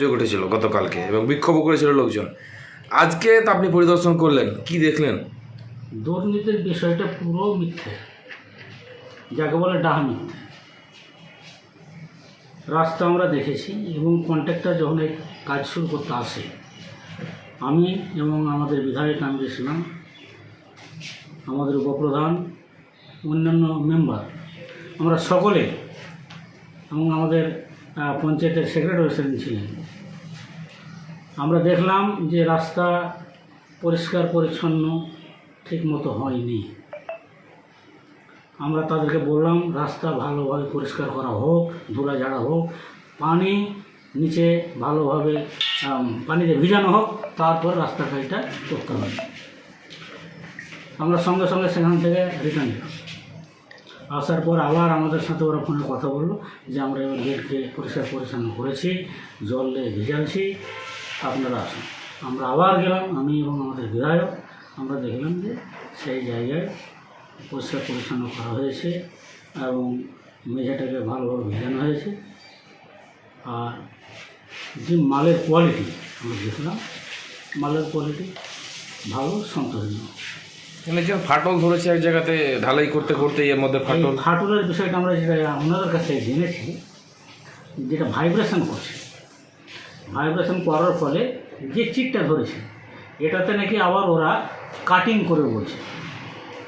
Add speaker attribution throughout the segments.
Speaker 1: অভিযোগ উঠেছিল গতকালকে এবং বিক্ষোভও করেছিল লোকজন। আজকে তা আপনি পরিদর্শন করলেন, কি দেখলেন?
Speaker 2: দুর্নীতির বিষয়টা পুরো মিথ্যে। যাকে বলে ডাহ মিথ্যে। রাস্তা আমরা দেখেছি এবং কন্ট্রাক্টর যখন এই কাজ শুরু করতে আসে, আমি এবং আমাদের বিধায়ক আমি গেছিলাম আমাদের উপপ্রধান, অন্যান্য মেম্বার, আমরা সকলে এবং আমাদের পঞ্চায়েতের সেক্রেটারি ছিলেন। আমরা দেখলাম যে রাস্তা পরিষ্কার, পরিচ্ছন্ন ঠিক মতো হয়নি। আমরা তাদেরকে বললাম, রাস্তা ভালোভাবে পরিষ্কার করা হোক ধুলা ঝাড়া হোক, পানি নিচে ভালোভাবে পানিতে ভিজানো হোক, তারপর রাস্তা কাজটা করতে হবে। আমরা সঙ্গে সঙ্গে সেখান থেকে রিটার্ন আসার পর আবার আমাদের সাথে ওরা ফোনে কথা বলল যে, আমরা এবার গেটকে পরিষ্কার, পরিচ্ছন্ন করেছি, জল দিয়ে ভিজালছি আপনারা আসুন। আমরা আবার গেলাম আমি এবং আমাদের বিধায়ক। আমরা দেখলাম যে সেই জায়গায় পরিষ্কার পরিচ্ছন্ন করা হয়েছে এবং মেঝেটাকে ভালোভাবে ভিজানো হয়েছে। আর যে মালের কোয়ালিটি আমরা দেখলাম মালের কোয়ালিটি ভালো সন্তোষজনক।
Speaker 1: এখানে যে ফাটল ধরেছে এক জায়গাতে ঢালাই করতে করতে এর মধ্যে ফাটল।
Speaker 2: ফাটলের বিষয়টা আমরা যেটা ওনাদের কাছ থেকে জেনেছি যেটা ভাইব্রেশন করছে ভাইব্রেশন করার ফলে যে চিটটা ধরেছে, এটাতে নাকি আবার ওরা কাটিং করে বলছে।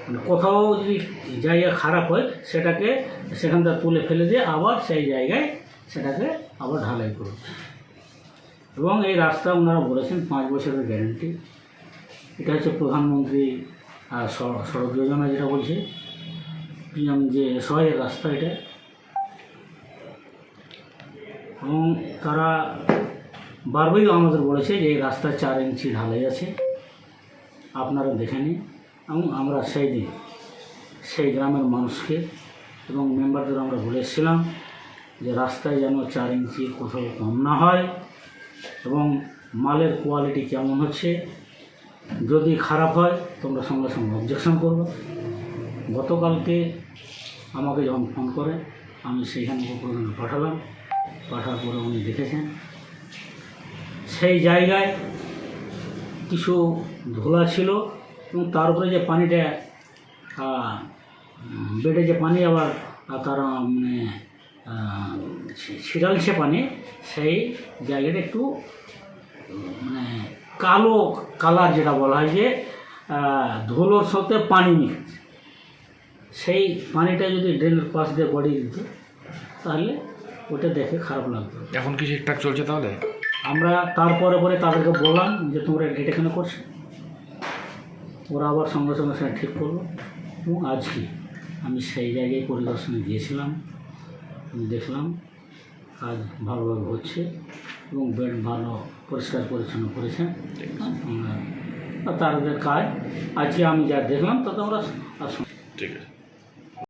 Speaker 2: মানে কোথাও যদি জায়গা খারাপ হয়, সেটাকে সেখান থেকে তুলে ফেলে দিয়ে আবার সেই জায়গায় সেটাকে আবার ঢালাই করবে। এবং এই রাস্তা ওনারা বলেছেন পাঁচ বছরের গ্যারেন্টি এটা হচ্ছে প্রধানমন্ত্রী সড়- সড়ক যোজনা যেটা বলছে। পিএম যে সহায়ের রাস্তা এটা। এবং তারা বারবারই আমাদের বলেছে যে এই রাস্তায় চার ইঞ্চি ঢালাই আছে। আপনারা দেখে নিন। এবং আমরা সেই দিন সেই গ্রামের মানুষকে এবং মেম্বারদের আমরা বলেছিলাম যে রাস্তায় যেন চার ইঞ্চি কোথাও কম না হয় এবং মালের কোয়ালিটি কেমন হচ্ছে। যদি খারাপ হয়, তোমরা সঙ্গে সঙ্গে অবজেকশন করবে। গতকালকে আমাকে যখন ফোন করে, আমি সেইখানে উপপ্রধানকে পাঠালাম। পাঠার পরে উনি দেখেছেন। সেই জায়গায় কিছু ধুলা ছিল এবং তার উপরে যে পানিটা বেডে যে পানি আবার তার মানে ছিটালছে পানি, সেই জায়গাটা একটু মানে কালো কালার যেটা বলা হয় যে ধুলোর সাথে পানি মিশছে। সেই পানিটা যদি ড্রেনের পাশ দিয়ে গড়িয়ে দিত, তাহলে ওটা দেখে খারাপ লাগতো।
Speaker 1: এখন কি ঠিকঠাক চলছে তাহলে?
Speaker 2: আমরা তারপরে পরে তাদেরকে বললাম যে তোমরা এটা কেন করছ? ওরা আবার সঙ্গে সঙ্গে সেটা ঠিক করল। এবং আজকে আমি সেই জায়গায় পরিদর্শনে গিয়েছিলাম আমি দেখলাম কাজ ভালোভাবে হচ্ছে এবং বেড ভালো পরিষ্কার পরিচ্ছন্ন করেছেন আর তাদের কাজ আজকে আমি যা দেখলাম তাতে আমরা আসুন
Speaker 1: ঠিক আছে।